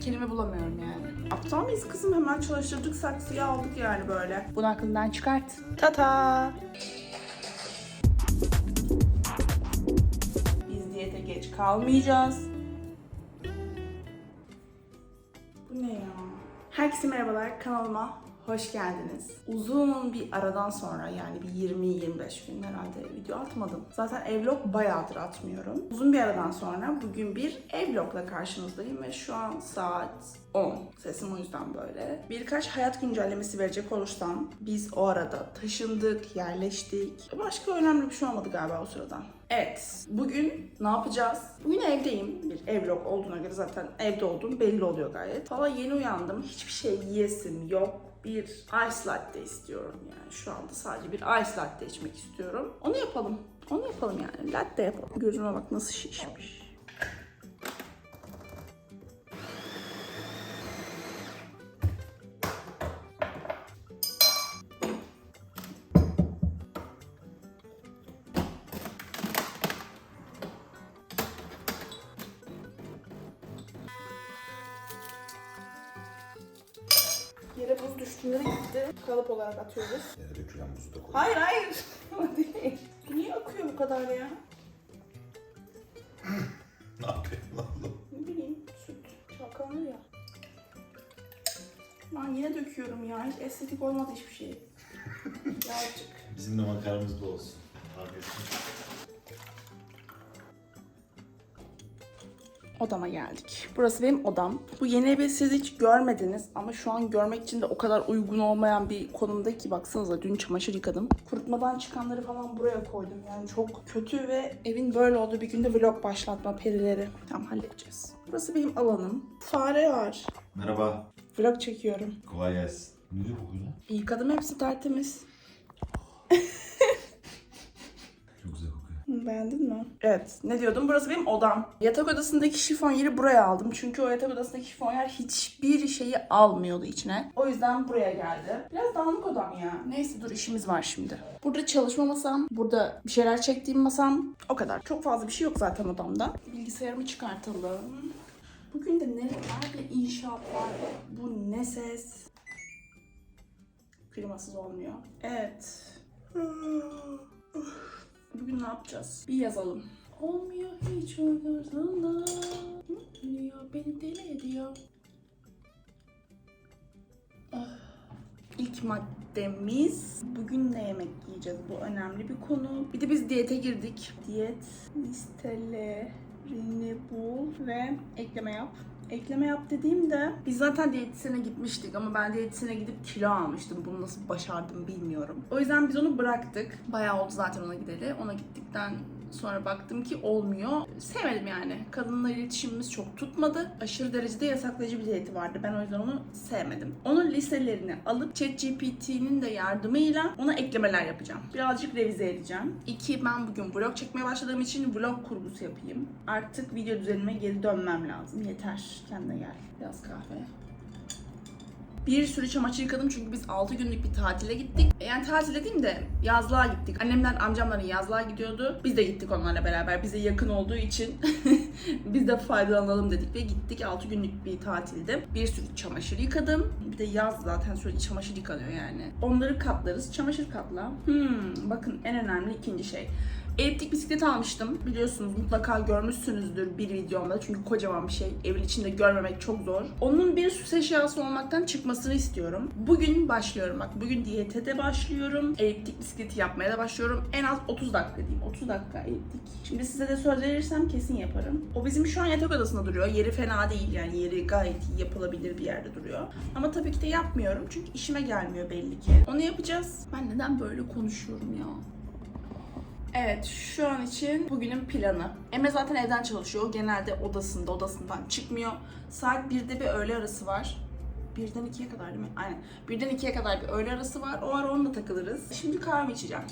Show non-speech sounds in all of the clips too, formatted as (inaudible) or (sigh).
Kelime bulamıyorum yani. Aptal mıyız kızım? Hemen çalıştırdık saksıyı aldık yani böyle. Bunu aklından çıkart. Tata. Biz diyete geç kalmayacağız. Bu ne ya? Herkese merhabalar kanalıma hoş geldiniz. Uzun bir aradan sonra yani bir 20-25 gün herhalde video atmadım. Zaten evlog bayağıdır atmıyorum. Uzun bir aradan sonra bugün bir evlogla karşınızdayım ve şu an saat 10. Sesim o yüzden böyle. Birkaç hayat güncellemesi verecek olursam biz o arada taşındık, yerleştik. Başka önemli bir şey olmadı galiba o sırada. Evet, bugün ne yapacağız? Bugün evdeyim. Bir evlog olduğuna göre zaten evde olduğum belli oluyor gayet. Valla yeni uyandım. Hiçbir şey yiyesim yok. Bir ice latte istiyorum yani. Şu anda sadece bir ice latte içmek istiyorum. Onu yapalım. Onu yapalım yani. Latte yapalım. Gözüme bak nasıl şişmiş. Yere buz düştüğünde gitti. Kalıp olarak atıyoruz. Yere dökülen buzu da koy. Hayır hayır. (laughs) O değil. Bu niye akıyor bu kadar ya? (laughs) Ne yapıyorsun oğlum? Ne bileyim süt çalkalanır ya. Ben yine döküyorum ya. Hiç estetik olmadı hiçbir şey. (laughs) Birazcık. Bizim de makaramız da olsun. Afiyet Odama geldik. Burası benim odam. Bu yeni evi siz hiç görmediniz ama şu an görmek için de o kadar uygun olmayan bir konumda ki baksanıza dün çamaşır yıkadım. Kurutmadan çıkanları falan buraya koydum. Yani çok kötü ve evin böyle olduğu bir günde vlog başlatma perileri. Tamam halledeceğiz. Burası benim alanım. Fare var. Merhaba. Vlog çekiyorum. Kolay gelsin. Ne diyor kokuyor lan? Yıkadım hepsi tertemiz. (laughs) Beğendin mi? Evet. Ne diyordum? Burası benim odam. Yatak odasındaki şifon yeri buraya aldım. Çünkü o yatak odasındaki şifon yer hiçbir şeyi almıyordu içine. O yüzden buraya geldi. Biraz dağınık odam ya. Neyse dur işimiz var şimdi. Burada çalışma masam, burada bir şeyler çektiğim masam. O kadar. Çok fazla bir şey yok zaten odamda. Bilgisayarımı çıkartalım. Bugün de nerelerde inşaat var. Bu ne ses? Klimasız olmuyor. Evet. Bugün ne yapacağız? Bir yazalım. Olmuyor hiç uygursanda. Dünya beni deli ediyor. Ah. İlk maddemiz bugün ne yemek yiyeceğiz? Bu önemli bir konu. Bir de biz diyete girdik. Diyet listelerini bul ve ekleme yap. Ekleme yap dediğimde biz zaten diyetisyene gitmiştik ama ben diyetisyene gidip kilo almıştım. Bunu nasıl başardım bilmiyorum. O yüzden biz onu bıraktık. Bayağı oldu zaten ona gideli. Ona gittikten sonra baktım ki olmuyor. Sevmedim yani. Kadınla iletişimimiz çok tutmadı. Aşırı derecede yasaklayıcı bir diyeti vardı. Ben o yüzden onu sevmedim. Onun listelerini alıp ChatGPT'nin de yardımıyla ona eklemeler yapacağım. Birazcık revize edeceğim. İki, ben bugün vlog çekmeye başladığım için vlog kurgusu yapayım. Artık video düzenime geri dönmem lazım. Yeter. Kendine gel. Biraz kahve. Bir sürü çamaşır yıkadım çünkü biz 6 günlük bir tatile gittik. Yani tatil dediğim de yazlığa gittik. Annemler, amcamların yazlığa gidiyordu. Biz de gittik onlarla beraber. Bize yakın olduğu için (laughs) biz de faydalanalım dedik ve gittik 6 günlük bir tatilde. Bir sürü çamaşır yıkadım. Bir de yaz zaten sürekli çamaşır yıkanıyor yani. Onları katlarız. Çamaşır katla. Hmm, bakın en önemli ikinci şey. Eliptik bisiklet almıştım. Biliyorsunuz mutlaka görmüşsünüzdür bir videomda. Çünkü kocaman bir şey. Evin içinde görmemek çok zor. Onun bir süs eşyası olmaktan çıkmasını istiyorum. Bugün başlıyorum. Bak bugün diyete de başlıyorum. Eliptik bisikleti yapmaya da başlıyorum. En az 30 dakika diyeyim. 30 dakika eliptik. Şimdi size de söz verirsem kesin yaparım. O bizim şu an yatak odasında duruyor. Yeri fena değil yani. Yeri gayet iyi yapılabilir bir yerde duruyor. Ama tabii ki de yapmıyorum. Çünkü işime gelmiyor belli ki. Onu yapacağız. Ben neden böyle konuşuyorum ya? Evet, şu an için bugünün planı. Emre zaten evden çalışıyor. Genelde odasında, odasından çıkmıyor. Saat 1'de bir öğle arası var. 1'den 2'ye kadar değil mi? Aynen. 1'den 2'ye kadar bir öğle arası var. O ara onunla takılırız. Şimdi kahve içeceğim.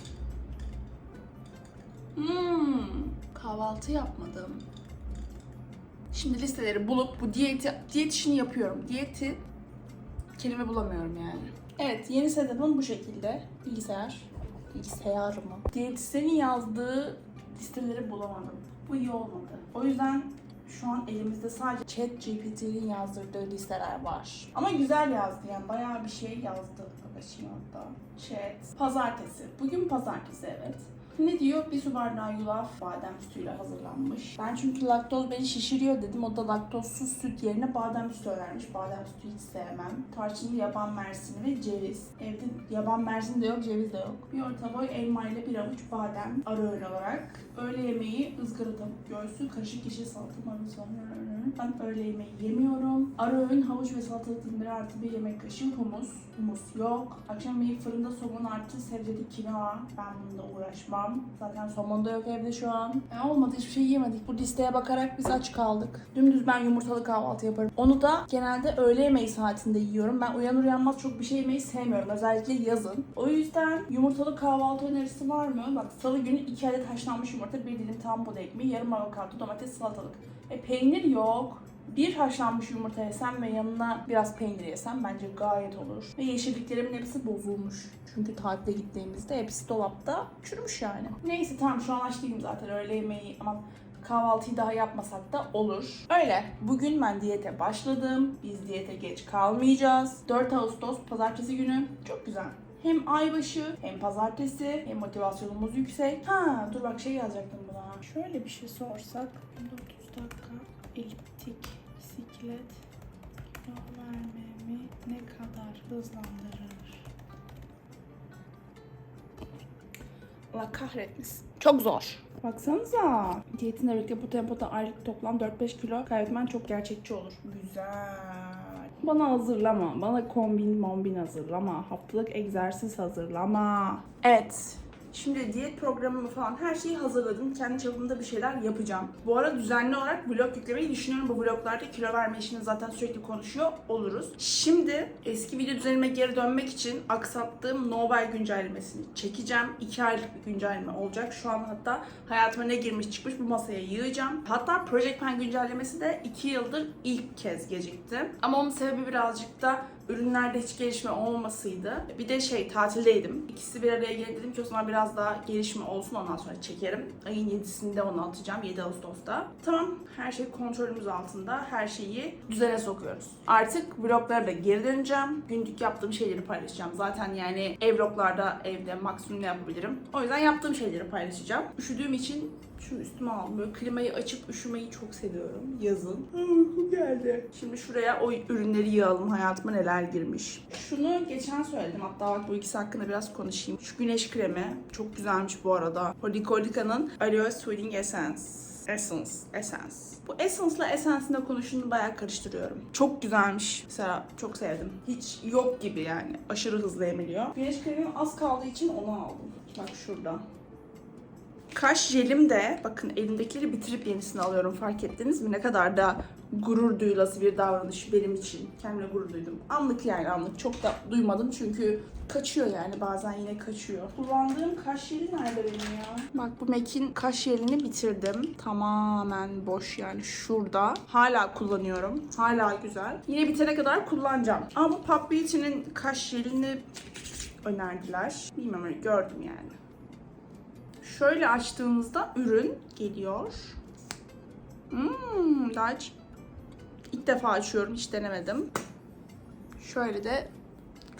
Hmm, kahvaltı yapmadım. Şimdi listeleri bulup bu diyeti, diyet işini yapıyorum. Diyeti kelime bulamıyorum yani. Evet, yeni setup'ım bu şekilde. Bilgisayar. Bilgisayar mı? Diyetisyenin yazdığı listeleri bulamadım. Bu iyi olmadı. O yüzden Şu an elimizde sadece Chat GPT'nin yazdırdığı listeler var. Ama güzel yazdı yani bayağı bir şey yazdı. Bakayım hatta. Chat. Pazartesi. Bugün pazartesi evet. Ne diyor? Bir su bardağı yulaf badem sütüyle hazırlanmış. Ben çünkü laktoz beni şişiriyor dedim. O da laktozsuz süt yerine badem sütü önermiş. Badem sütü hiç sevmem. Tarçınlı yaban mersini ve ceviz. Evde yaban mersini de yok, ceviz de yok. Bir orta boy elma ile bir avuç badem ara öğün olarak. Öğle yemeği ızgara tavuk göğsü, karışık yeşil salata, marul Ben öğle yemeği yemiyorum. Ara öğün havuç ve salatalık dilimleri artı bir yemek kaşığı humus. Humus yok. Akşam yemeği fırında somon artı sebzeli kinoa. Ben bununla uğraşmam. Zaten somon da yok evde şu an. E olmadı hiçbir şey yemedik. Bu listeye bakarak biz aç kaldık. Dümdüz ben yumurtalı kahvaltı yaparım. Onu da genelde öğle yemeği saatinde yiyorum. Ben uyanır uyanmaz çok bir şey yemeyi sevmiyorum. Özellikle yazın. O yüzden yumurtalı kahvaltı önerisi var mı? Bak salı günü 2 adet haşlanmış yumurta, bir dilim tampon ekmeği, yarım avokado, domates, salatalık. E peynir yok. Bir haşlanmış yumurta yesem ve yanına biraz peynir yesem bence gayet olur. Ve yeşilliklerimin hepsi bozulmuş. Çünkü tatile gittiğimizde hepsi dolapta çürümüş yani. Neyse tamam şu an aç değilim zaten öğle yemeği ama kahvaltıyı daha yapmasak da olur. Öyle. Bugün ben diyete başladım. Biz diyete geç kalmayacağız. 4 Ağustos pazartesi günü. Çok güzel. Hem aybaşı hem pazartesi hem motivasyonumuz yüksek. Ha dur bak şey yazacaktım buna. Şöyle bir şey sorsak. 30 dakika eliptik bisiklet kilo vermemi ne kadar hızlandırır? Allah kahretmesin. Çok zor. Baksanıza. Diyetinle birlikte bu tempoda aylık toplam 4-5 kilo kaybetmen çok gerçekçi olur. Güzel. Bana hazırlama. Bana kombin mombin hazırlama. Haftalık egzersiz hazırlama. Evet. Şimdi diyet programımı falan her şeyi hazırladım. Kendi çapımda bir şeyler yapacağım. Bu ara düzenli olarak vlog yüklemeyi düşünüyorum. Bu vloglarda kilo verme işini zaten sürekli konuşuyor oluruz. Şimdi eski video düzenime geri dönmek için aksattığım Nobel güncellemesini çekeceğim. 2 aylık bir güncelleme olacak. Şu an hatta hayatıma ne girmiş çıkmış bu masaya yığacağım. Hatta Project Pen güncellemesi de 2 yıldır ilk kez gecikti. Ama onun sebebi birazcık da ürünlerde hiç gelişme olmasıydı. Bir de şey tatildeydim. İkisi bir araya geldi dedim ki o zaman biraz daha gelişme olsun ondan sonra çekerim. Ayın 7'sinde onu atacağım 7 Ağustos'ta. Tamam her şey kontrolümüz altında. Her şeyi düzene sokuyoruz. Artık vloglara da geri döneceğim. Günlük yaptığım şeyleri paylaşacağım. Zaten yani ev vloglarda evde maksimum ne yapabilirim. O yüzden yaptığım şeyleri paylaşacağım. Üşüdüğüm için şunu üstüme aldım. Böyle klimayı açıp üşümeyi çok seviyorum yazın. Uyku geldi. Şimdi şuraya o ürünleri yığalım. Hayatıma neler girmiş. Şunu geçen söyledim. Hatta bak bu ikisi hakkında biraz konuşayım. Şu güneş kremi çok güzelmiş bu arada. Holicolica'nın Aloe Soothing Essence. Essence, Essence. Bu Essence'la Essence'in konuşunu bayağı karıştırıyorum. Çok güzelmiş. Mesela çok sevdim. Hiç yok gibi yani. Aşırı hızlı emiliyor. Güneş kremim az kaldığı için onu aldım. Bak şurada. Kaş jelim de bakın elimdekileri bitirip yenisini alıyorum fark ettiniz mi? Ne kadar da gurur duyulası bir davranış benim için. Kendime gurur duydum. Anlık yani anlık. Çok da duymadım çünkü kaçıyor yani bazen yine kaçıyor. Kullandığım kaş jeli nerede benim ya? Bak bu MAC'in kaş jelini bitirdim. Tamamen boş yani şurada. Hala kullanıyorum. Hala güzel. Yine bitene kadar kullanacağım. Ama bu Pop Beauty'nin kaş jelini önerdiler. Bilmiyorum gördüm yani. Şöyle açtığımızda ürün geliyor. Hmm, daha hiç ilk defa açıyorum, hiç denemedim. Şöyle de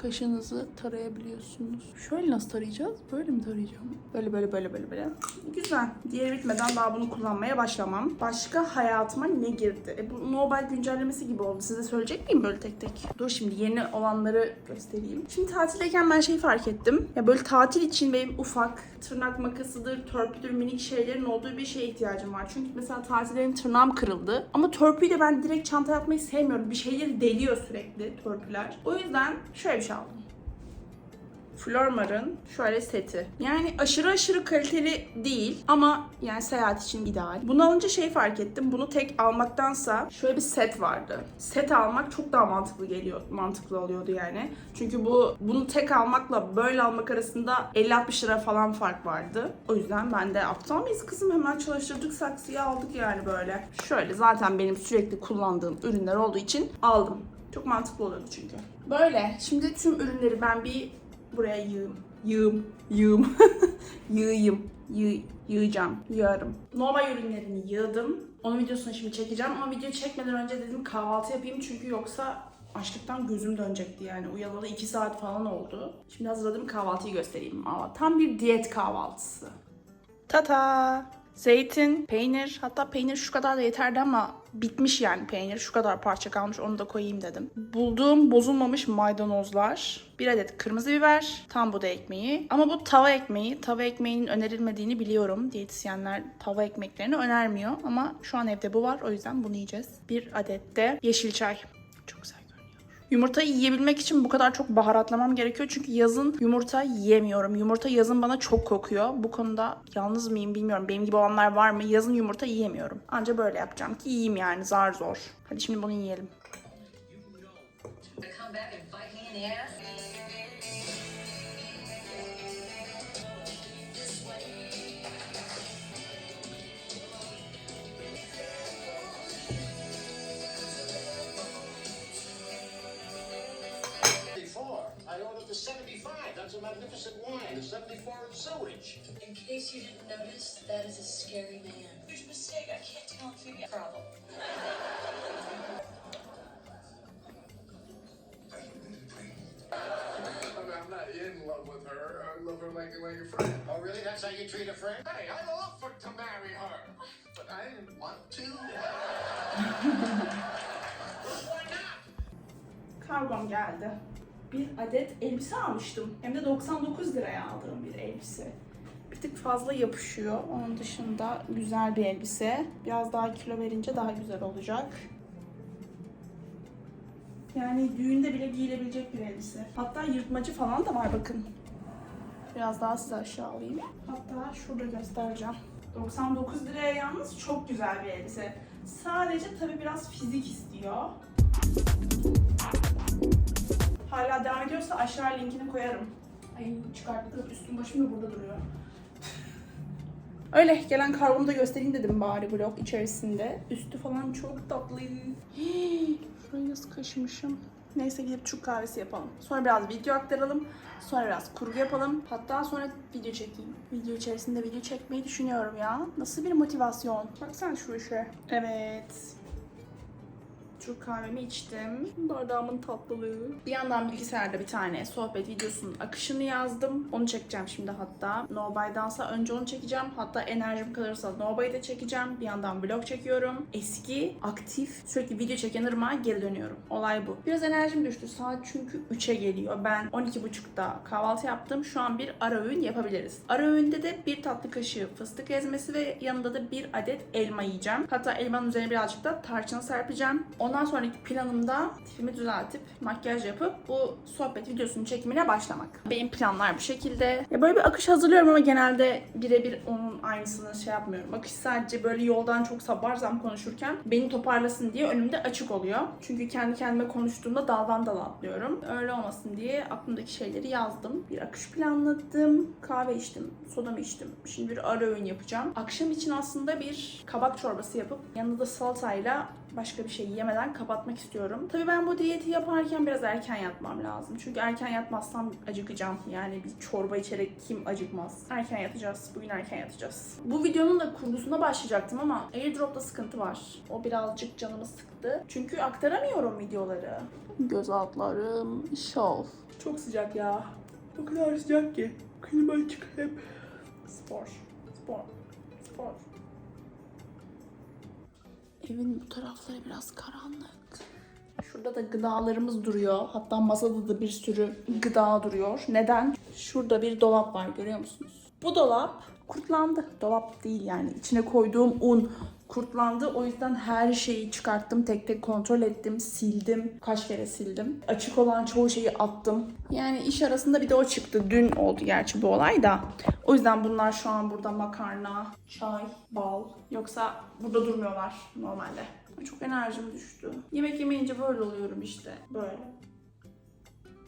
kaşınızı tarayabiliyorsunuz. Şöyle nasıl tarayacağız? Böyle mi tarayacağım? Böyle böyle böyle böyle böyle. Güzel. Diğeri bitmeden daha bunu kullanmaya başlamam. Başka hayatıma ne girdi? E, bu Nobel güncellemesi gibi oldu. Size söyleyecek miyim böyle tek tek? Dur şimdi yeni olanları göstereyim. Şimdi tatildeyken ben şey fark ettim. Ya böyle tatil için benim ufak tırnak makasıdır, törpüdür, minik şeylerin olduğu bir şeye ihtiyacım var. Çünkü mesela tatillerin tırnağım kırıldı. Ama törpüyü de ben direkt çantaya atmayı sevmiyorum. Bir şeyleri deliyor sürekli törpüler. O yüzden şöyle bir şey aldım. Flormar'ın şöyle seti. Yani aşırı aşırı kaliteli değil ama yani seyahat için ideal. Bunu alınca şey fark ettim. Bunu tek almaktansa şöyle bir set vardı. Set almak çok daha mantıklı geliyor. Mantıklı oluyordu yani. Çünkü bu bunu tek almakla böyle almak arasında 50-60 lira falan fark vardı. O yüzden ben de aptal mıyız kızım hemen çalıştırdık saksıya aldık yani böyle. Şöyle zaten benim sürekli kullandığım ürünler olduğu için aldım. Çok mantıklı oluyordu çünkü. Böyle. Şimdi tüm ürünleri ben bir buraya yığım. Yığım. Yığım. (laughs) Yığayım. Yığ, yığacağım. Yığarım. Normal ürünlerini yığdım. Onun videosunu şimdi çekeceğim ama video çekmeden önce dedim kahvaltı yapayım çünkü yoksa açlıktan gözüm dönecekti yani. Uyanalı 2 saat falan oldu. Şimdi hazırladığım kahvaltıyı göstereyim. Aa, tam bir diyet kahvaltısı. Tata! Zeytin, peynir, hatta peynir şu kadar da yeterdi ama bitmiş yani peynir. Şu kadar parça kalmış onu da koyayım dedim. Bulduğum bozulmamış maydanozlar, bir adet kırmızı biber, tam buğday ekmeği. Ama bu tava ekmeği. Tava ekmeğinin önerilmediğini biliyorum. Diyetisyenler tava ekmeklerini önermiyor ama şu an evde bu var o yüzden bunu yiyeceğiz. Bir adet de yeşil çay. Çok güzel. Yumurtayı yiyebilmek için bu kadar çok baharatlamam gerekiyor. Çünkü yazın yumurta yiyemiyorum. Yumurta yazın bana çok kokuyor. Bu konuda yalnız mıyım bilmiyorum. Benim gibi olanlar var mı? Yazın yumurta yiyemiyorum. Anca böyle yapacağım ki yiyeyim yani zar zor. Hadi şimdi bunu yiyelim. I ordered the 75. That's a magnificent wine. The 74 in sewage. In case you didn't notice, that is a scary man. Huge mistake. I can't tell if you problem. I'm not in love with her. I love her like, like a friend. Oh, really? That's how you treat a friend? Hey, I offered to marry her, but I didn't want to. Why not? Kavgam geldi. Bir adet elbise almıştım. Hem de 99 liraya aldığım bir elbise. Bir tık fazla yapışıyor. Onun dışında güzel bir elbise. Biraz daha kilo verince daha güzel olacak. Yani düğünde bile giyilebilecek bir elbise. Hatta yırtmacı falan da var bakın. Biraz daha size aşağı alayım. Hatta şurada göstereceğim. 99 liraya yalnız çok güzel bir elbise. Sadece tabii biraz fizik istiyor. Hala devam ediyorsa aşağı linkini koyarım. Ay çıkarttım üstüm başım da burada duruyor. Öyle gelen kargomu da göstereyim dedim bari blog içerisinde. Üstü falan çok tatlı. Hii, Şurayı nasıl kaşımışım. Neyse gidip Türk kahvesi yapalım. Sonra biraz video aktaralım. Sonra biraz kurgu yapalım. Hatta sonra video çekeyim. Video içerisinde video çekmeyi düşünüyorum ya. Nasıl bir motivasyon. Baksana şu işe. Evet. Türk kahvemi içtim. Bardağımın tatlılığı. Bir yandan bilgisayarda bir tane sohbet videosunun akışını yazdım. Onu çekeceğim şimdi hatta. No Buy'dansa önce onu çekeceğim. Hatta enerjim kalırsa No Buy'ı da çekeceğim. Bir yandan vlog çekiyorum. Eski, aktif, sürekli video çeken ırmağa geri dönüyorum. Olay bu. Biraz enerjim düştü. Saat çünkü 3'e geliyor. Ben 12.30'da kahvaltı yaptım. Şu an bir ara öğün yapabiliriz. Ara öğünde de bir tatlı kaşığı fıstık ezmesi ve yanında da bir adet elma yiyeceğim. Hatta elmanın üzerine birazcık da tarçın serpeceğim. Ondan sonraki planımda tipimi düzeltip makyaj yapıp bu sohbet videosunun çekimine başlamak. Benim planlar bu şekilde. Ya böyle bir akış hazırlıyorum ama genelde birebir onun aynısını şey yapmıyorum. Akış sadece böyle yoldan çok sabarsam konuşurken beni toparlasın diye önümde açık oluyor. Çünkü kendi kendime konuştuğumda daldan dala atlıyorum. Öyle olmasın diye aklımdaki şeyleri yazdım. Bir akış planladım. Kahve içtim. Sodamı içtim. Şimdi bir ara öğün yapacağım. Akşam için aslında bir kabak çorbası yapıp yanında da salatayla başka bir şey yemeden kapatmak istiyorum. Tabii ben bu diyeti yaparken biraz erken yatmam lazım. Çünkü erken yatmazsam acıkacağım. Yani bir çorba içerek kim acıkmaz? Erken yatacağız. Bugün erken yatacağız. Bu videonun da kurgusuna başlayacaktım ama AirDrop'ta sıkıntı var. O birazcık canımı sıktı. Çünkü aktaramıyorum videoları. Göz altlarım şov. Çok sıcak ya. O kadar sıcak ki. Klima açık hep. Spor. Spor. Spor. Evin bu tarafları biraz karanlık. Şurada da gıdalarımız duruyor. Hatta masada da bir sürü gıda duruyor. Neden? Şurada bir dolap var görüyor musunuz? Bu dolap kurtlandı. Dolap değil yani. İçine koyduğum un kurtlandı. O yüzden her şeyi çıkarttım. Tek tek kontrol ettim. Sildim. Kaç kere sildim. Açık olan çoğu şeyi attım. Yani iş arasında bir de o çıktı. Dün oldu gerçi bu olay da. O yüzden bunlar şu an burada makarna, çay, bal. Yoksa burada durmuyorlar normalde. Çok enerjim düştü. Yemek yemeyince böyle oluyorum işte. Böyle.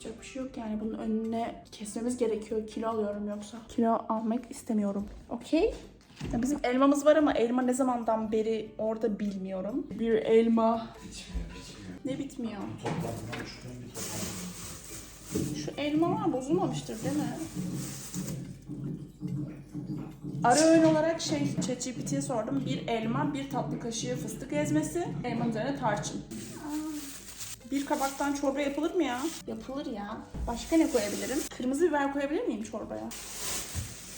Yapacak bir şey yok yani bunun önüne kesmemiz gerekiyor. Kilo alıyorum yoksa. Kilo almak istemiyorum. Okey? Ya bizim elmamız var ama elma ne zamandan beri orada bilmiyorum. Bir elma. Bitmiyor, bitmiyor. Ne bitmiyor? Toplamdan üç gün bir toplam. Şu elmalar bozulmamıştır değil mi? Ara öğün olarak şey ChatGPT'ye sordum. Bir elma, bir tatlı kaşığı fıstık ezmesi, elmanın üzerine tarçın. Bir kabaktan çorba yapılır mı ya? Yapılır ya. Başka ne koyabilirim? Kırmızı biber koyabilir miyim çorbaya?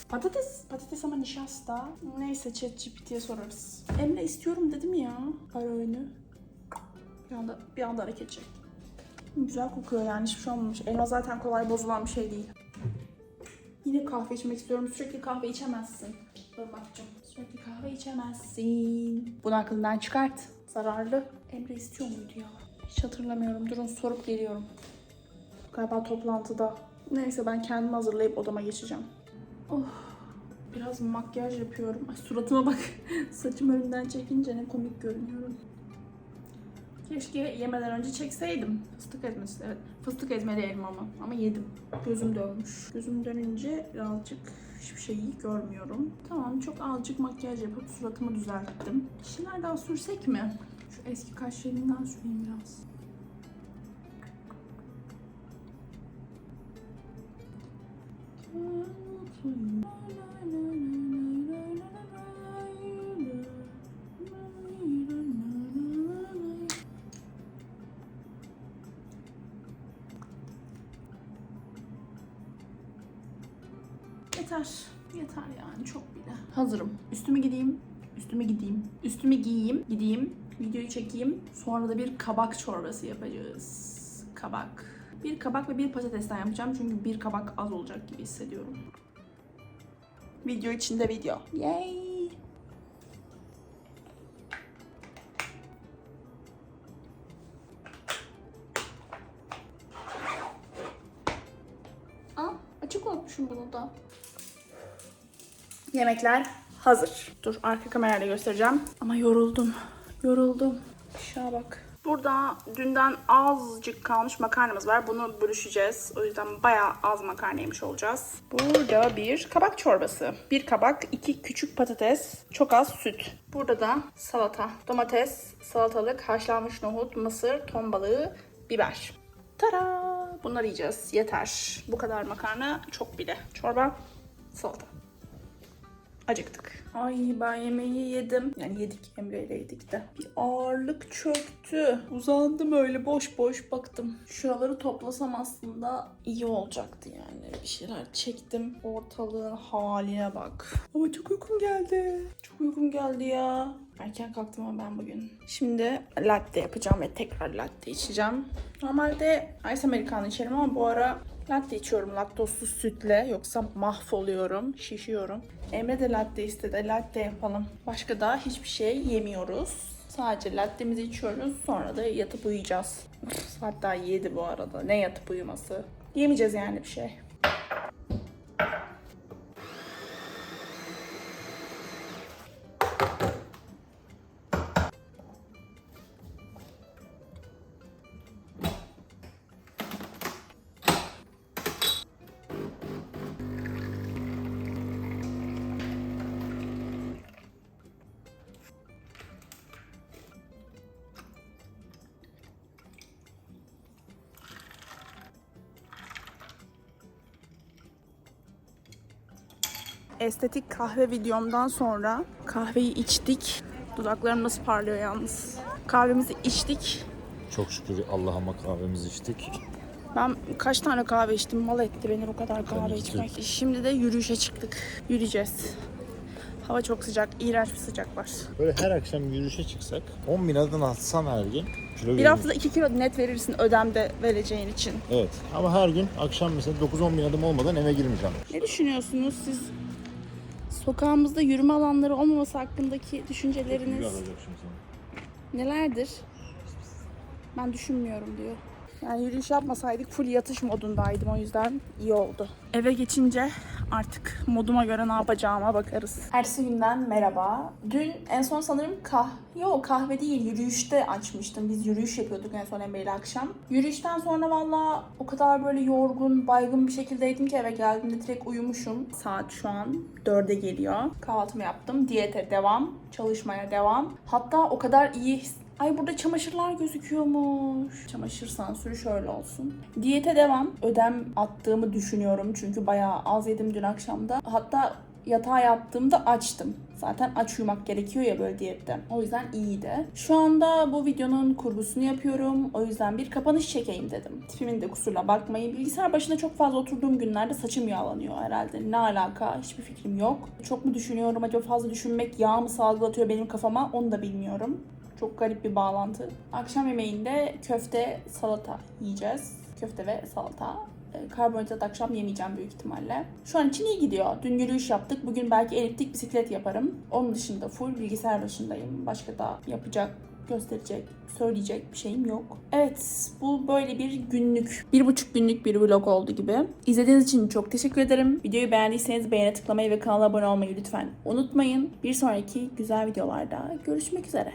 Patates, patates ama nişasta. Neyse ChatGPT'ye sorarız. Emre istiyorum dedim ya ara öğünü. Bir anda, bir anda hareket çek. Güzel kokuyor yani hiçbir şey olmamış. Elma zaten kolay bozulan bir şey değil. Yine kahve içmek istiyorum. Sürekli kahve içemezsin. Irmak'cığım. Sürekli kahve içemezsin. Bunu aklından çıkart. Zararlı. Emre istiyor muydu ya? Hiç hatırlamıyorum. Durun sorup geliyorum. Galiba toplantıda. Neyse ben kendimi hazırlayıp odama geçeceğim. Oh. Biraz makyaj yapıyorum. Ay suratıma bak. (laughs) Saçım önünden çekince ne komik görünüyorum. Keşke yemeden önce çekseydim. Fıstık ezmesi, evet. Fıstık ezmeli elmamı. Ama yedim. Gözüm dönmüş. Gözüm dönünce birazcık hiçbir şeyi görmüyorum. Tamam çok azıcık makyaj yapıp suratımı düzelttim. Bir daha sürsek mi? Şu eski kaş jelinden süreyim biraz. Yeter. Yeter yani çok bile. Hazırım. Üstümü gideyim. Üstümü gideyim. Üstümü giyeyim. Gideyim. Videoyu çekeyim. Sonra da bir kabak çorbası yapacağız. Kabak. Bir kabak ve bir patatesten yapacağım. Çünkü bir kabak az olacak gibi hissediyorum. Video içinde video. Yay! Aa, açık unutmuşum bunu da. Yemekler hazır. Dur arka kamerayla göstereceğim. Ama yoruldum. Yoruldum. Şuna bak. Burada dünden azıcık kalmış makarnamız var. Bunu bölüşeceğiz. O yüzden bayağı az makarna yemiş olacağız. Burada bir kabak çorbası. Bir kabak, iki küçük patates, çok az süt. Burada da salata, domates, salatalık, haşlanmış nohut, mısır, ton balığı, biber. Tara! Bunları yiyeceğiz. Yeter. Bu kadar makarna çok bile. Çorba, salata. Acıktık. Ay ben yemeği yedim. Yani yedik Emre ile yedik de. Bir ağırlık çöktü. Uzandım öyle boş boş baktım. Şuraları toplasam aslında iyi olacaktı yani. Bir şeyler çektim. Ortalığın haline bak. Ama çok uykum geldi. Çok uykum geldi ya. Erken kalktım ama ben bugün. Şimdi latte yapacağım ve tekrar latte içeceğim. Normalde ice americano içerim ama bu ara latte içiyorum laktozsuz sütle. Yoksa mahvoluyorum, şişiyorum. Emre de latte istedi. Latte yapalım. Başka da hiçbir şey yemiyoruz. Sadece lattemizi içiyoruz. Sonra da yatıp uyuyacağız. Daha 7 bu arada. Ne yatıp uyuması? Yemeyeceğiz yani bir şey. Estetik kahve videomdan sonra kahveyi içtik. Dudaklarım nasıl parlıyor yalnız. Kahvemizi içtik. Çok şükür Allah'ıma kahvemizi içtik. Ben kaç tane kahve içtim mal etti beni bu kadar kahve iki içmek. Şimdi de yürüyüşe çıktık. Yürüyeceğiz. Hava çok sıcak. iğrenç bir sıcak var. Böyle her akşam yürüyüşe çıksak 10 bin adım atsan her gün kilo Bir verir. haftada 2 kilo net verirsin ödemde vereceğin için. Evet ama her gün akşam mesela 9-10 bin adım olmadan eve girmeyeceğim. Ne düşünüyorsunuz siz? Sokağımızda yürüme alanları olmaması hakkındaki düşünceleriniz nelerdir? Ben düşünmüyorum diyor. Yani yürüyüş yapmasaydık full yatış modundaydım o yüzden iyi oldu. Eve geçince artık moduma göre ne yapacağıma bakarız. Ersi günden merhaba. Dün en son sanırım kah... Yok kahve değil yürüyüşte açmıştım. Biz yürüyüş yapıyorduk en son Emre ile akşam. Yürüyüşten sonra valla o kadar böyle yorgun, baygın bir şekildeydim ki eve geldiğimde direkt uyumuşum. Saat şu an 4'e geliyor. Kahvaltımı yaptım. Diyete devam. Çalışmaya devam. Hatta o kadar iyi Ay burada çamaşırlar gözüküyormuş. Çamaşır sansürü şöyle olsun. Diyete devam. Ödem attığımı düşünüyorum çünkü bayağı az yedim dün akşamda. Hatta yatağa yattığımda açtım. Zaten aç uyumak gerekiyor ya böyle diyette. O yüzden iyiydi. Şu anda bu videonun kurgusunu yapıyorum. O yüzden bir kapanış çekeyim dedim. Tipimin de kusurla bakmayın. Bilgisayar başında çok fazla oturduğum günlerde saçım yağlanıyor herhalde. Ne alaka hiçbir fikrim yok. Çok mu düşünüyorum acaba fazla düşünmek yağ mı salgılatıyor benim kafama onu da bilmiyorum. Çok garip bir bağlantı. Akşam yemeğinde köfte, salata yiyeceğiz. Köfte ve salata. E, Karbonhidrat akşam yemeyeceğim büyük ihtimalle. Şu an için iyi gidiyor. Dün yürüyüş yaptık. Bugün belki eliptik bisiklet yaparım. Onun dışında full bilgisayar başındayım. Başka da yapacak, gösterecek, söyleyecek bir şeyim yok. Evet, bu böyle bir günlük, bir buçuk günlük bir vlog oldu gibi. İzlediğiniz için çok teşekkür ederim. Videoyu beğendiyseniz beğene tıklamayı ve kanala abone olmayı lütfen unutmayın. Bir sonraki güzel videolarda görüşmek üzere.